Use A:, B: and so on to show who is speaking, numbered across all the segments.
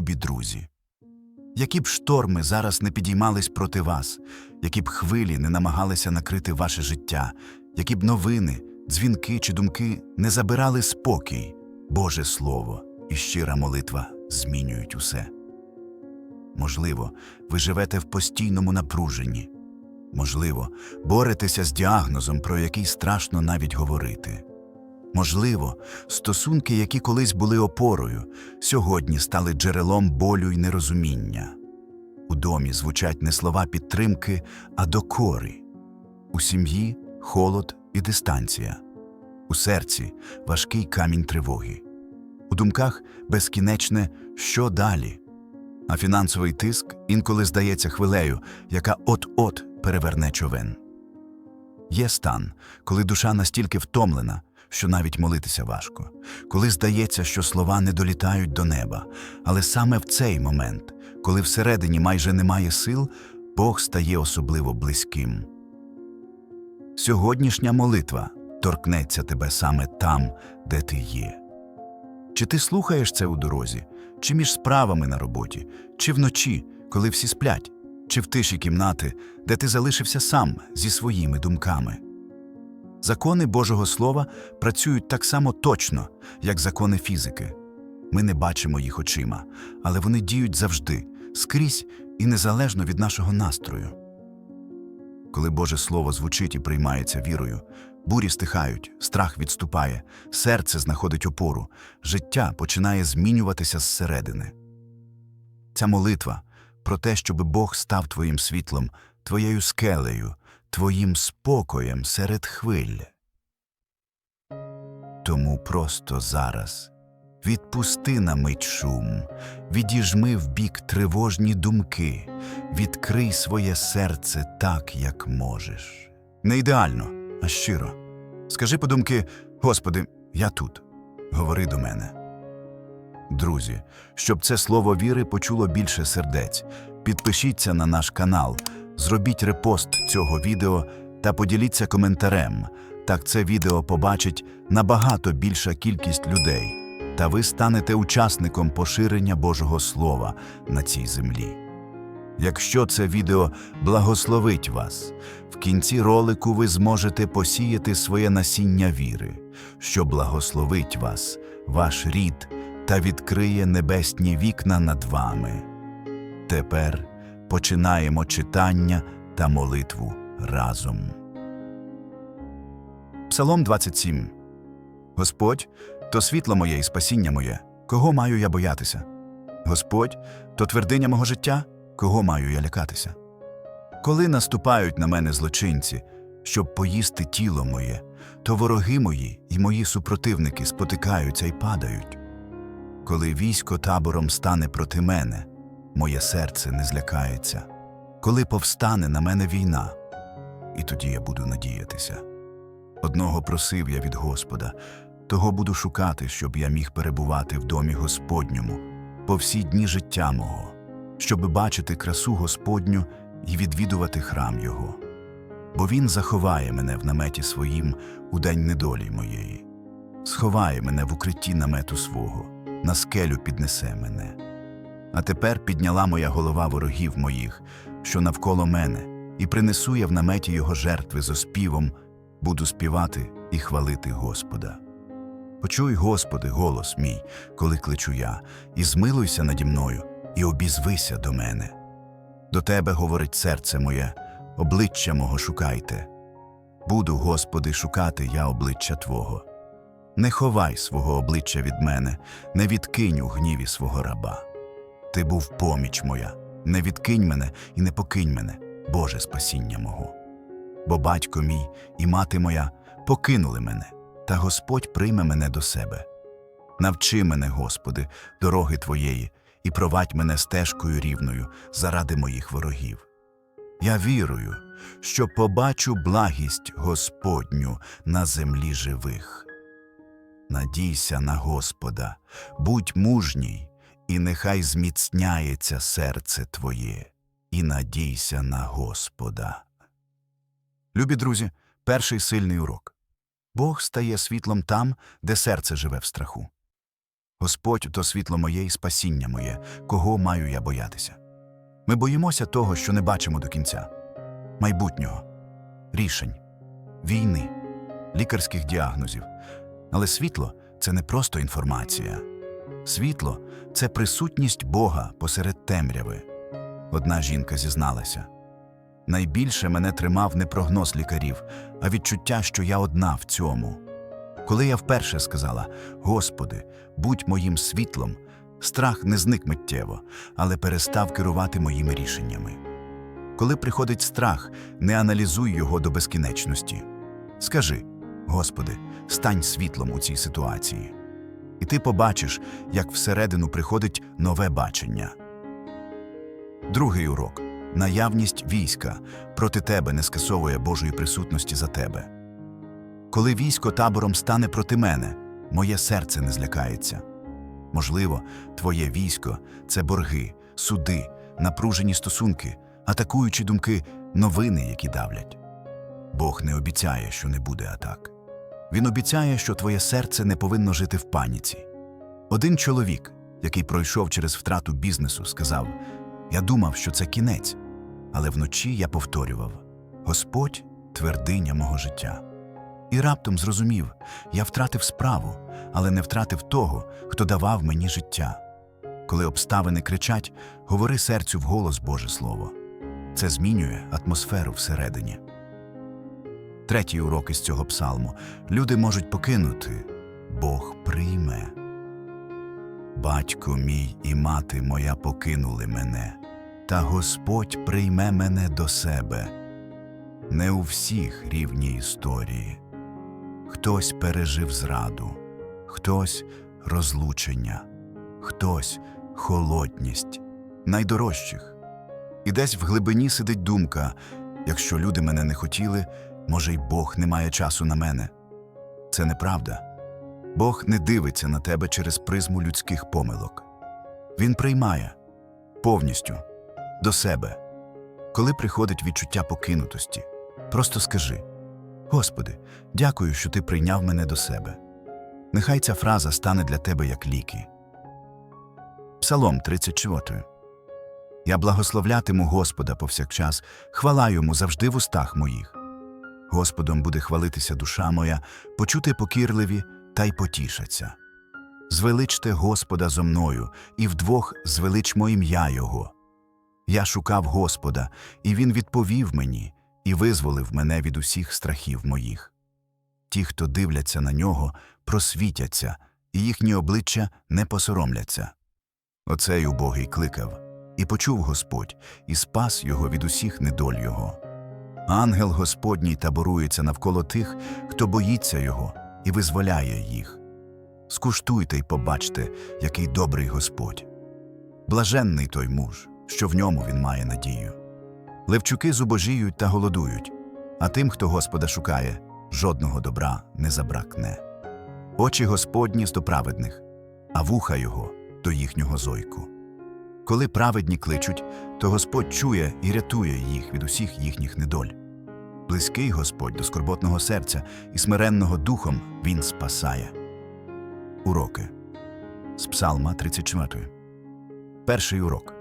A: любі друзі. Які б шторми зараз не підіймались проти вас, які б хвилі не намагалися накрити ваше життя, які б новини, дзвінки чи думки не забирали спокій, Боже Слово і щира молитва змінюють усе. Можливо, ви живете в постійному напруженні. Можливо, боретеся з діагнозом, про який страшно навіть говорити. Можливо, стосунки, які колись були опорою, сьогодні стали джерелом болю й нерозуміння. У домі звучать не слова підтримки, а докори. У сім'ї холод і дистанція. У серці важкий камінь тривоги. У думках безкінечне що далі. А фінансовий тиск інколи здається хвилею, яка от-от переверне човен. Є стан, коли душа настільки втомлена, що навіть молитися важко, коли здається, що слова не долітають до неба, але саме в цей момент, коли всередині майже немає сил, Бог стає особливо близьким. Сьогоднішня молитва торкнеться тебе саме там, де ти є. Чи ти слухаєш це у дорозі, чи між справами на роботі, чи вночі, коли всі сплять, чи в тиші кімнати, де ти залишився сам зі своїми думками? Закони Божого Слова працюють так само точно, як закони фізики. Ми не бачимо їх очима, але вони діють завжди, скрізь і незалежно від нашого настрою. Коли Боже Слово звучить і приймається вірою, бурі стихають, страх відступає, серце знаходить опору, життя починає змінюватися зсередини. Ця молитва про те, щоб Бог став твоїм світлом, твоєю скелею, твоїм спокоєм серед хвиль. Тому просто зараз відпусти на мить шум, відіжми в бік тривожні думки, відкрий своє серце так, як можеш. Не ідеально, а щиро. Скажи подумки, Господи, я тут. Говори до мене. Друзі, щоб це слово віри почуло більше сердець, підпишіться на наш канал, зробіть репост цього відео та поділіться коментарем. Так це відео побачить набагато більша кількість людей, та ви станете учасником поширення Божого Слова на цій землі. Якщо це відео благословить вас, в кінці ролику ви зможете посіяти своє насіння віри, що благословить вас, ваш рід та відкриє небесні вікна над вами. Тепер починаємо читання та молитву разом. Псалом 27 Господь то світло моє і спасіння моє, кого маю я боятися? Господь то твердиня мого життя, кого маю я лякатися? Коли наступають на мене злочинці, щоб поїсти тіло моє, то вороги мої і мої супротивники спотикаються й падають. Коли військо табором стане проти мене, моє серце не злякається. Коли повстане на мене війна, і тоді я буду надіятися. Одного просив я від Господа, того буду шукати, щоб я міг перебувати в домі Господньому по всі дні життя мого, щоби бачити красу Господню і відвідувати храм Його. Бо Він заховає мене в наметі своїм у день недолі моєї, сховає мене в укритті намету свого, на скелю піднесе мене. А тепер підняла моя голова ворогів моїх, що навколо мене, і принесу я в наметі його жертви з оспівом, буду співати і хвалити Господа. Почуй, Господи, голос мій, коли кличу я, і змилуйся наді мною, і обізвися до мене. До Тебе говорить серце моє, обличчя мого шукайте. Буду, Господи, шукати я обличчя Твого. Не ховай свого обличчя від мене, не відкинь у гніві свого раба. Ти був поміч моя, не відкинь мене і не покинь мене, Боже спасіння мого. Бо батько мій і мати моя покинули мене, та Господь прийме мене до себе. Навчи мене, Господи, дороги Твоєї, і провадь мене стежкою рівною заради моїх ворогів. Я вірую, що побачу благість Господню на землі живих. Надійся на Господа, будь мужній, і нехай зміцняється серце твоє, і надійся на Господа. Любі друзі, перший сильний урок. Бог стає світлом там, де серце живе в страху. Господь то світло моє і спасіння моє, кого маю я боятися. Ми боїмося того, що не бачимо до кінця майбутнього, рішень, війни, лікарських діагнозів. Але світло це не просто інформація. Світло це присутність Бога посеред темряви. Одна жінка зізналася. Найбільше мене тримав не прогноз лікарів, а відчуття, що я одна в цьому. Коли я вперше сказала Господи, будь моїм світлом, страх не зник миттєво, але перестав керувати моїми рішеннями. Коли приходить страх, не аналізуй його до безкінечності. Скажи, Господи, стань світлом у цій ситуації. І ти побачиш, як всередину приходить нове бачення. Другий урок наявність війська проти тебе не скасовує Божої присутності за тебе. Коли військо табором стане проти мене, моє серце не злякається. Можливо, твоє військо це борги, суди, напружені стосунки, атакуючі думки, новини, які давлять. Бог не обіцяє, що не буде атак. Він обіцяє, що твоє серце не повинно жити в паніці. Один чоловік, який пройшов через втрату бізнесу, сказав: Я думав, що це кінець, але вночі я повторював: Господь твердиня мого життя. І раптом зрозумів, я втратив справу, але не втратив того, хто давав мені життя. Коли обставини кричать, говори серцю вголос Боже Слово. Це змінює атмосферу всередині. Третій урок із цього псалму люди можуть покинути, Бог прийме. Батько мій і мати моя покинули мене, та Господь прийме мене до себе. Не у всіх рівні історії. Хтось пережив зраду, хтось розлучення, хтось холодність, найдорожчих. І десь в глибині сидить думка якщо люди мене не хотіли, може, й Бог не має часу на мене. Це неправда. Бог не дивиться на тебе через призму людських помилок. Він приймає повністю до себе. Коли приходить відчуття покинутості, просто скажи: Господи, дякую, що ти прийняв мене до себе. Нехай ця фраза стане для тебе як ліки. Псалом 34 Я благословлятиму Господа повсякчас, хвала йому завжди в устах моїх. Господом буде хвалитися душа моя, почути покірливі та й потішаться. Звеличте Господа зо мною, і вдвох звеличмо ім'я Його. Я шукав Господа, і Він відповів мені і визволив мене від усіх страхів моїх. Ті, хто дивляться на нього, просвітяться, і їхні обличчя не посоромляться. Оцей убогий кликав, і почув Господь, і спас його від усіх недоль його. Ангел Господній таборується навколо тих, хто боїться його і визволяє їх. Скуштуйте й побачте, який добрий Господь. Блаженний той муж, що в ньому він має надію. Левчуки зубожіють та голодують, а тим, хто Господа шукає, жодного добра не забракне. Очі Господні до праведних, а вуха його до їхнього зойку. Коли праведні кличуть, то Господь чує і рятує їх від усіх їхніх недоль. Близький Господь до скорботного серця і смиренного духом Він спасає. Уроки з Псалма 34. Перший урок.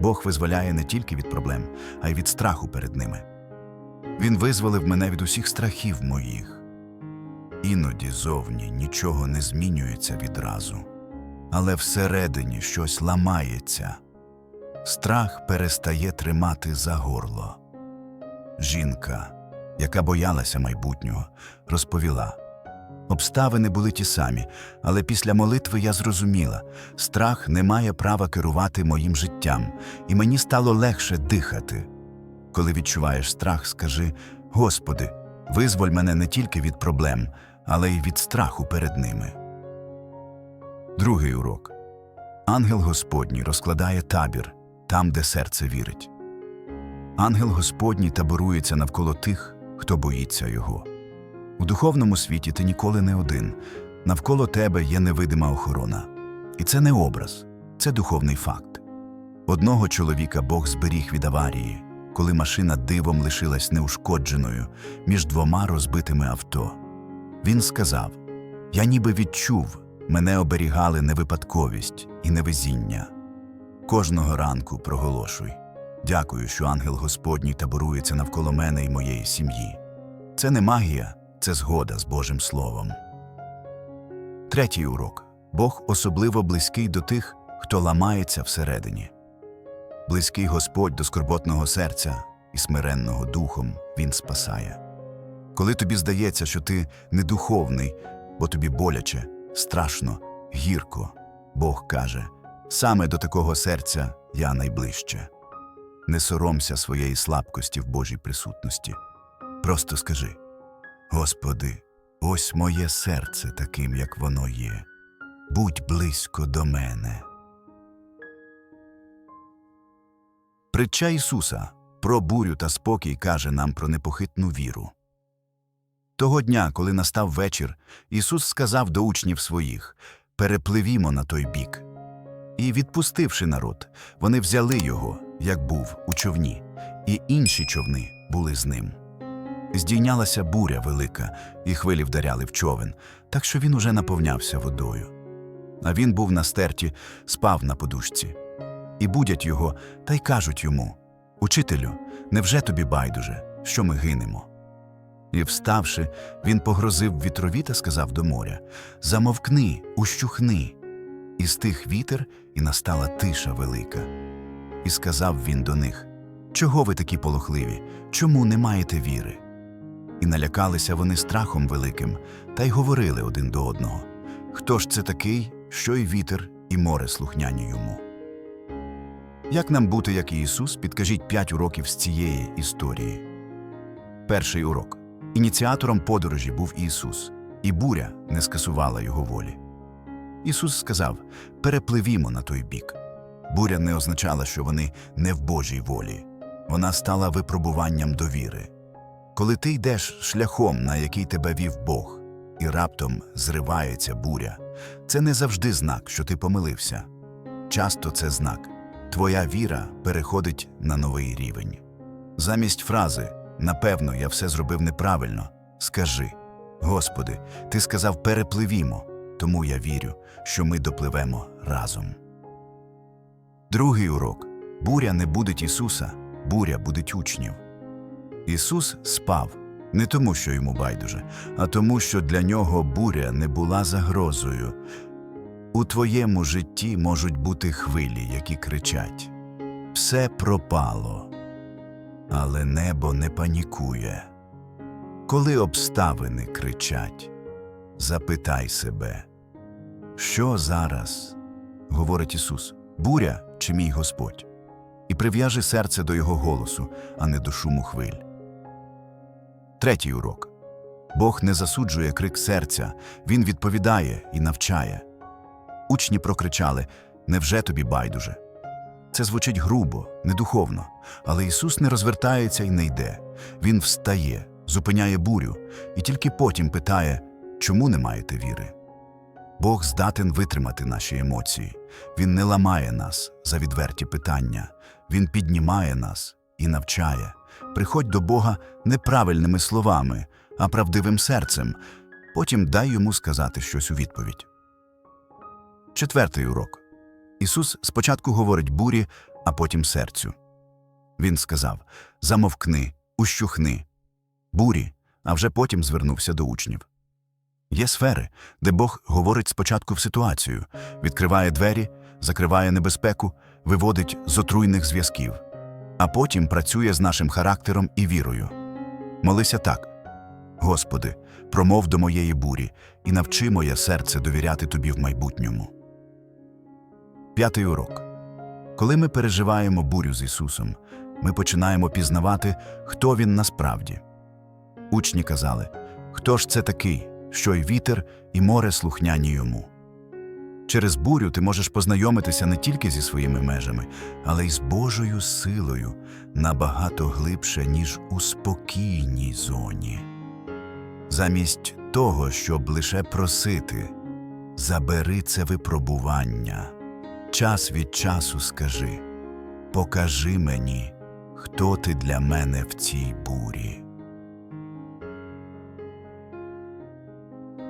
A: Бог визволяє не тільки від проблем, а й від страху перед ними. Він визволив мене від усіх страхів моїх. Іноді зовні нічого не змінюється відразу, але всередині щось ламається. Страх перестає тримати за горло. Жінка, яка боялася майбутнього, розповіла. Обставини були ті самі, але після молитви я зрозуміла, страх не має права керувати моїм життям, і мені стало легше дихати. Коли відчуваєш страх, скажи: Господи, визволь мене не тільки від проблем, але й від страху перед ними. Другий урок. Ангел Господній розкладає табір там, де серце вірить. Ангел Господній таборується навколо тих, хто боїться його. У духовному світі ти ніколи не один. Навколо тебе є невидима охорона. І це не образ, це духовний факт. Одного чоловіка Бог зберіг від аварії, коли машина дивом лишилась неушкодженою між двома розбитими авто. Він сказав: Я ніби відчув, Мене оберігали невипадковість і невезіння. Кожного ранку проголошуй. Дякую, що ангел Господній таборується навколо мене і моєї сім'ї. Це не магія, це згода з Божим Словом. Третій урок Бог особливо близький до тих, хто ламається всередині. Близький Господь до скорботного серця і смиренного духом Він спасає. Коли тобі здається, що ти недуховний, бо тобі боляче, страшно, гірко, Бог каже: саме до такого серця я найближче. Не соромся своєї слабкості в Божій присутності. Просто скажи: Господи, ось моє серце таким, як воно є. Будь близько до мене. Притча Ісуса про бурю та спокій каже нам про непохитну віру. Того дня, коли настав вечір, Ісус сказав до учнів своїх Перепливімо на той бік. І, відпустивши народ, вони взяли його, як був, у човні, і інші човни були з ним. Здійнялася буря велика, і хвилі вдаряли в човен, так що він уже наповнявся водою. А він був на стерті, спав на подушці. І будять його, та й кажуть йому Учителю, невже тобі байдуже, що ми гинемо? І, вставши, він погрозив вітрові та сказав до моря Замовкни, ущухни. І стих вітер, і настала тиша велика. І сказав він до них Чого ви такі полохливі? Чому не маєте віри? І налякалися вони страхом великим, та й говорили один до одного Хто ж це такий, що й вітер, і море слухняні йому? Як нам бути, як Ісус, підкажіть п'ять уроків з цієї історії. Перший урок. Ініціатором подорожі був Ісус, і буря не скасувала його волі. Ісус сказав перепливімо на той бік. Буря не означала, що вони не в Божій волі. Вона стала випробуванням довіри. Коли ти йдеш шляхом, на який тебе вів Бог, і раптом зривається буря, це не завжди знак, що ти помилився. Часто це знак твоя віра переходить на новий рівень. Замість фрази Напевно, я все зробив неправильно. Скажи, Господи, Ти сказав перепливімо, тому я вірю, що ми допливемо разом. Другий урок буря не будить Ісуса, буря будить учнів. Ісус спав не тому, що йому байдуже, а тому, що для нього буря не була загрозою. У твоєму житті можуть бути хвилі, які кричать Все пропало. Але небо не панікує. Коли обставини кричать, запитай себе, що зараз, говорить Ісус, буря чи мій Господь, і прив'яжи серце до Його голосу, а не до шуму хвиль. Третій урок Бог не засуджує крик серця, Він відповідає і навчає. Учні прокричали Невже тобі байдуже? Це звучить грубо, недуховно, але Ісус не розвертається і не йде. Він встає, зупиняє бурю і тільки потім питає, чому не маєте віри. Бог здатен витримати наші емоції. Він не ламає нас за відверті питання, Він піднімає нас і навчає. Приходь до Бога неправильними словами, а правдивим серцем. Потім дай йому сказати щось у відповідь. Четвертий урок. Ісус спочатку говорить бурі, а потім серцю. Він сказав Замовкни, ущухни, бурі, а вже потім звернувся до учнів. Є сфери, де Бог говорить спочатку в ситуацію, відкриває двері, закриває небезпеку, виводить з отруйних зв'язків, а потім працює з нашим характером і вірою. Молися так. Господи, промов до моєї бурі і навчи моє серце довіряти тобі в майбутньому. П'ятий урок. Коли ми переживаємо бурю з Ісусом, ми починаємо пізнавати, хто Він насправді. Учні казали, хто ж це такий, що й вітер, і море слухняні йому. Через бурю ти можеш познайомитися не тільки зі своїми межами, але й з Божою силою набагато глибше, ніж у спокійній зоні. Замість того, щоб лише просити, забери це випробування. Час від часу скажи покажи мені, хто ти для мене в цій бурі.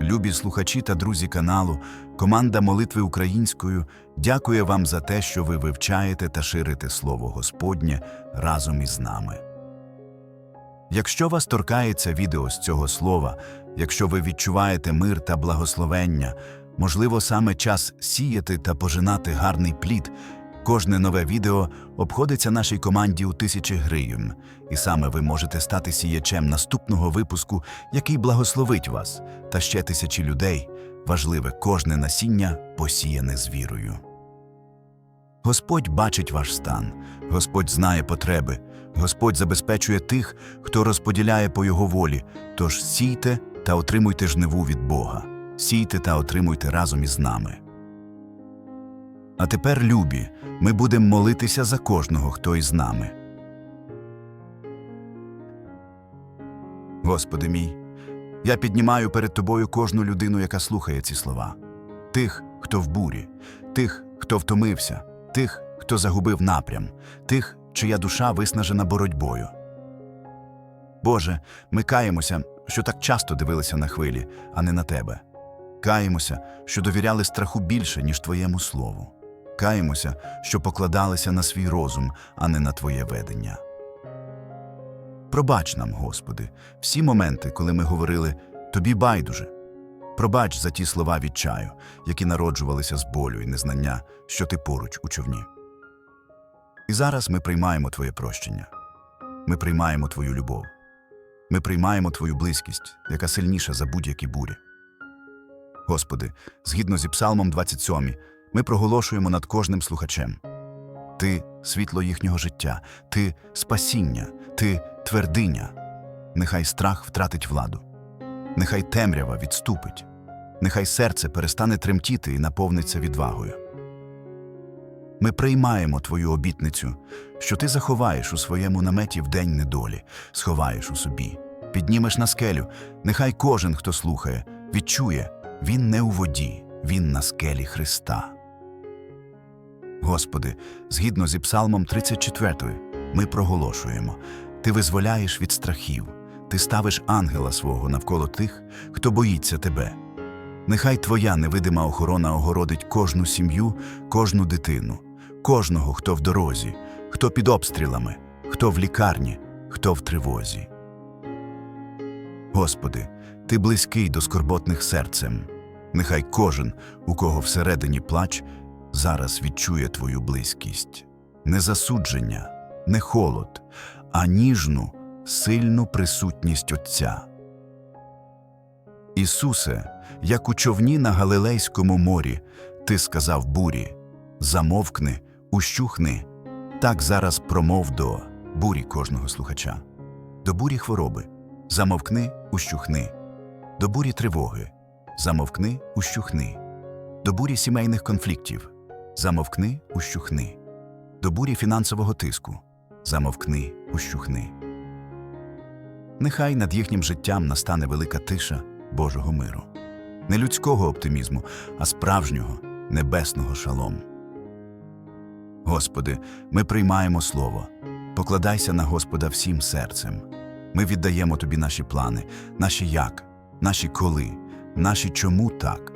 A: Любі слухачі та друзі каналу, команда молитви українською дякує вам за те, що ви вивчаєте та ширите Слово Господнє разом із нами. Якщо вас торкається відео з цього слова, якщо ви відчуваєте мир та благословення, можливо, саме час сіяти та пожинати гарний плід, кожне нове відео обходиться нашій команді у тисячі гривень, і саме ви можете стати сіячем наступного випуску, який благословить вас, та ще тисячі людей. Важливе кожне насіння посіяне з вірою. Господь бачить ваш стан, Господь знає потреби, Господь забезпечує тих, хто розподіляє по Його волі. Тож сійте та отримуйте жниву від Бога, сійте та отримуйте разом із нами. А тепер, любі, ми будемо молитися за кожного, хто із нами. Господи мій, я піднімаю перед Тобою кожну людину, яка слухає ці слова, тих, хто в бурі, тих, хто втомився, тих, хто загубив напрям, тих, чия душа виснажена боротьбою. Боже, ми каємося, що так часто дивилися на хвилі, а не на Тебе. Каємося, що довіряли страху більше, ніж Твоєму слову. Каємося, що покладалися на свій розум, а не на Твоє ведення. Пробач нам, Господи, всі моменти, коли ми говорили Тобі байдуже. Пробач за ті слова відчаю, які народжувалися з болю і незнання, що ти поруч у човні. І зараз ми приймаємо Твоє прощення. Ми приймаємо Твою любов. Ми приймаємо Твою близькість, яка сильніша за будь-які бурі. Господи, згідно зі Псалмом 27, ми проголошуємо над кожним слухачем. Ти світло їхнього життя, ти спасіння, ти твердиня. Нехай страх втратить владу, нехай темрява відступить, нехай серце перестане тремтіти і наповниться відвагою. Ми приймаємо Твою обітницю, що ти заховаєш у своєму наметі в день недолі, сховаєш у собі, піднімеш на скелю. Нехай кожен, хто слухає, відчує, він не у воді, він на скелі Христа. Господи, згідно зі Псалмом 34, ми проголошуємо: Ти визволяєш від страхів, ти ставиш ангела свого навколо тих, хто боїться тебе. Нехай Твоя невидима охорона огородить кожну сім'ю, кожну дитину, кожного, хто в дорозі, хто під обстрілами, хто в лікарні, хто в тривозі. Господи, Ти близький до скорботних серцем. Нехай кожен, у кого всередині плач, зараз відчує Твою близькість, не засудження, не холод, а ніжну, сильну присутність Отця. Ісусе, як у човні на Галилейському морі, Ти сказав бурі замовкни, ущухни. Так зараз промов до бурі кожного слухача, до бурі хвороби, замовкни, ущухни, до бурі тривоги, замовкни, ущухни, до бурі сімейних конфліктів, замовкни, ущухни, до бурі фінансового тиску, замовкни, ущухни. Нехай над їхнім життям настане велика тиша Божого миру, не людського оптимізму, а справжнього небесного шалому. Господи, ми приймаємо Слово. Покладайся на Господа всім серцем. Ми віддаємо Тобі наші плани, наші як, наші коли, наші чому так.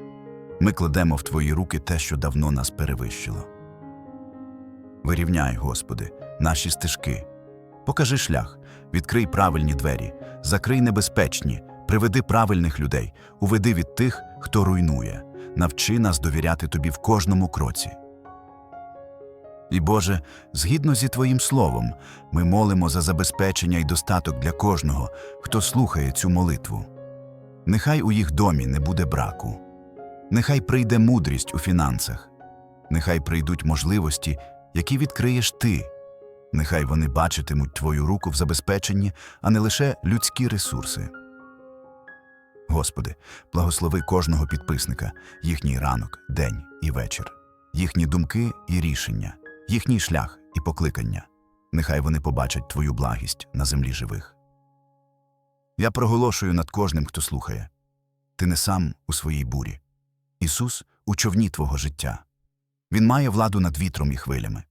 A: Ми кладемо в Твої руки те, що давно нас перевищило. Вирівняй, Господи, наші стежки. Покажи шлях, відкрий правильні двері, закрий небезпечні, приведи правильних людей, уведи від тих, хто руйнує, навчи нас довіряти Тобі в кожному кроці. І, Боже, згідно зі Твоїм словом, ми молимо за забезпечення і достаток для кожного, хто слухає цю молитву. Нехай у їх домі не буде браку, нехай прийде мудрість у фінансах, нехай прийдуть можливості, які відкриєш Ти, нехай вони бачитимуть Твою руку в забезпеченні, а не лише людські ресурси. Господи, благослови кожного підписника, їхній ранок, день і вечір, їхні думки і рішення, їхній шлях і покликання. Нехай вони побачать Твою благість на землі живих. Я проголошую над кожним, хто слухає. Ти не сам у своїй бурі. Ісус у човні Твого життя. Він має владу над вітром і хвилями.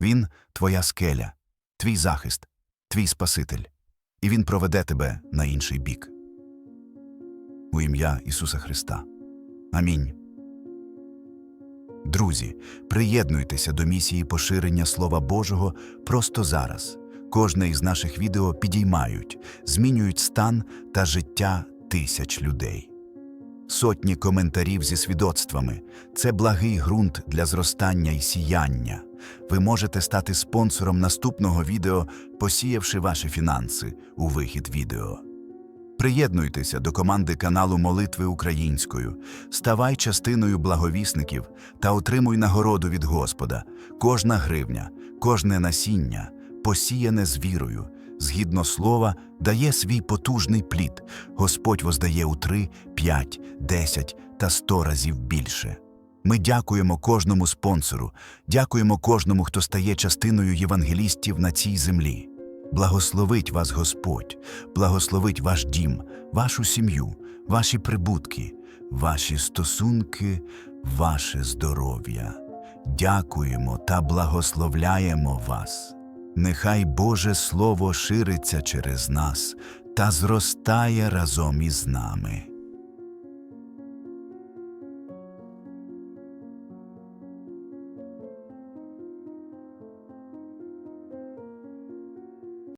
A: Він твоя скеля, твій захист, твій Спаситель, і Він проведе тебе на інший бік. у ім'я Ісуса Христа. Амінь. Друзі, приєднуйтеся до місії поширення Слова Божого просто зараз. Кожне із наших відео підіймають, змінюють стан та життя тисяч людей. Сотні коментарів зі свідоцтвами це благий ґрунт для зростання і сіяння. Ви можете стати спонсором наступного відео, посіявши ваші фінанси у вихід відео. Приєднуйтеся до команди каналу Молитви Українською, ставай частиною благовісників та отримуй нагороду від Господа. Кожна гривня, кожне насіння, посіяне з вірою, згідно слова, дає свій потужний плід. Господь воздає у три, п'ять, десять та сто разів більше. Ми дякуємо кожному спонсору, дякуємо кожному, хто стає частиною євангелістів на цій землі. Благословить вас Господь, благословить ваш дім, вашу сім'ю, ваші прибутки, ваші стосунки, ваше здоров'я. Дякуємо та благословляємо вас. Нехай Боже Слово шириться через нас та зростає разом із нами.